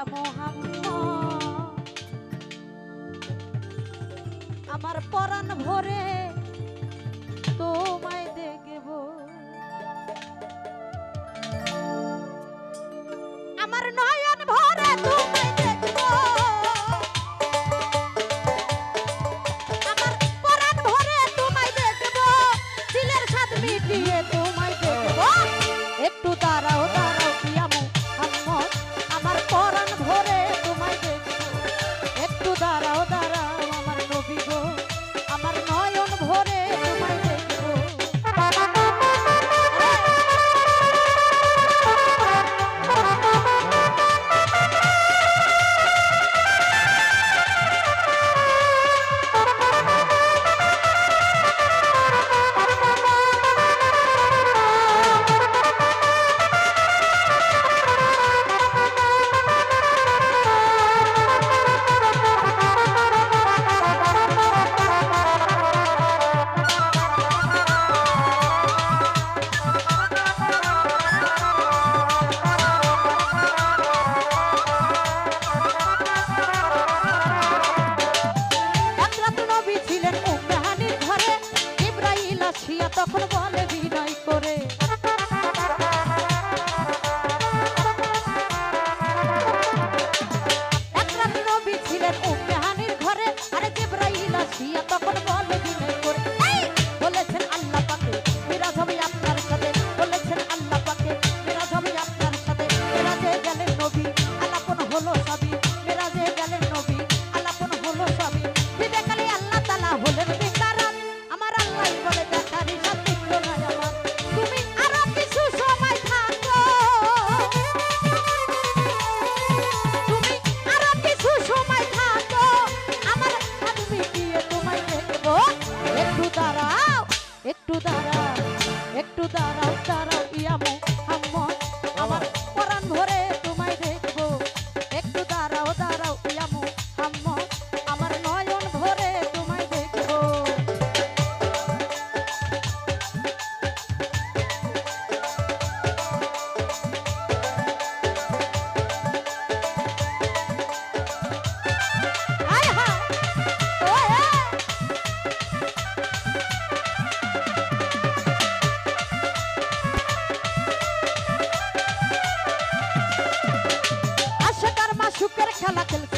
ইয়া আমার পরাণ ভরে তোমায় দেখব। আমার নয় আসিয়া তখন বলে বিনয় করে। ছিলেন উম্মেহানির ঘরে আরে জিব্রাইল আসিয়া তখন একটু দাঁড়া chalakal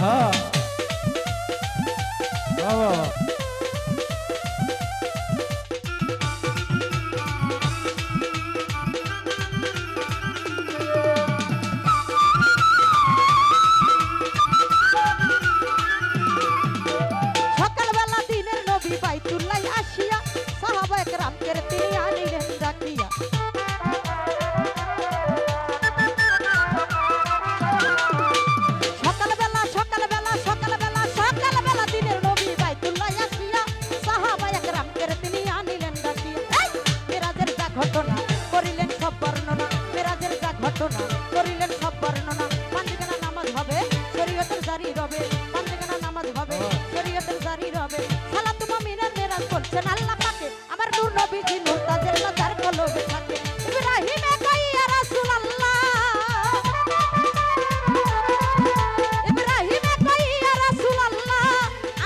হ্যাঁ বাবা। শরীরের সব বর্ণনা। পাঞ্জিকানা নামাজ হবে শরীয়তের জারি রবে পাঞ্জিকানা নামাজ হবে হ্যাঁ। শরীয়তের জারি রবে সালা তোমা মিনার মেরাজ করছেন আল্লাহ পাকে। আমার নূর নবীজি নূর তাজের মাথার কলবে থাকে। ইব্রাহিম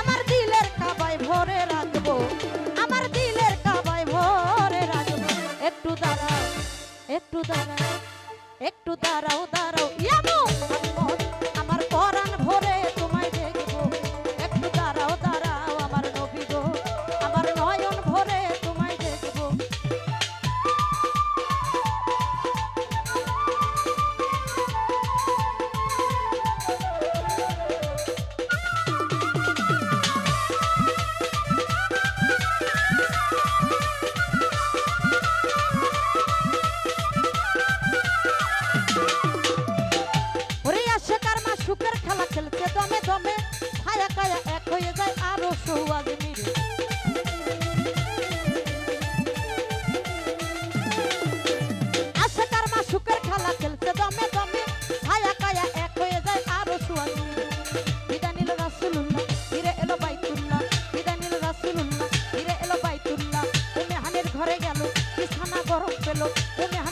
আমার দিলের কাবায় ভরে রাখব। আমার দিলের কাবায় ভরে রাখব। একটু দাঁড়াও একটু দাঁড়াও। দাঁড়াও ইয়ামু তুমি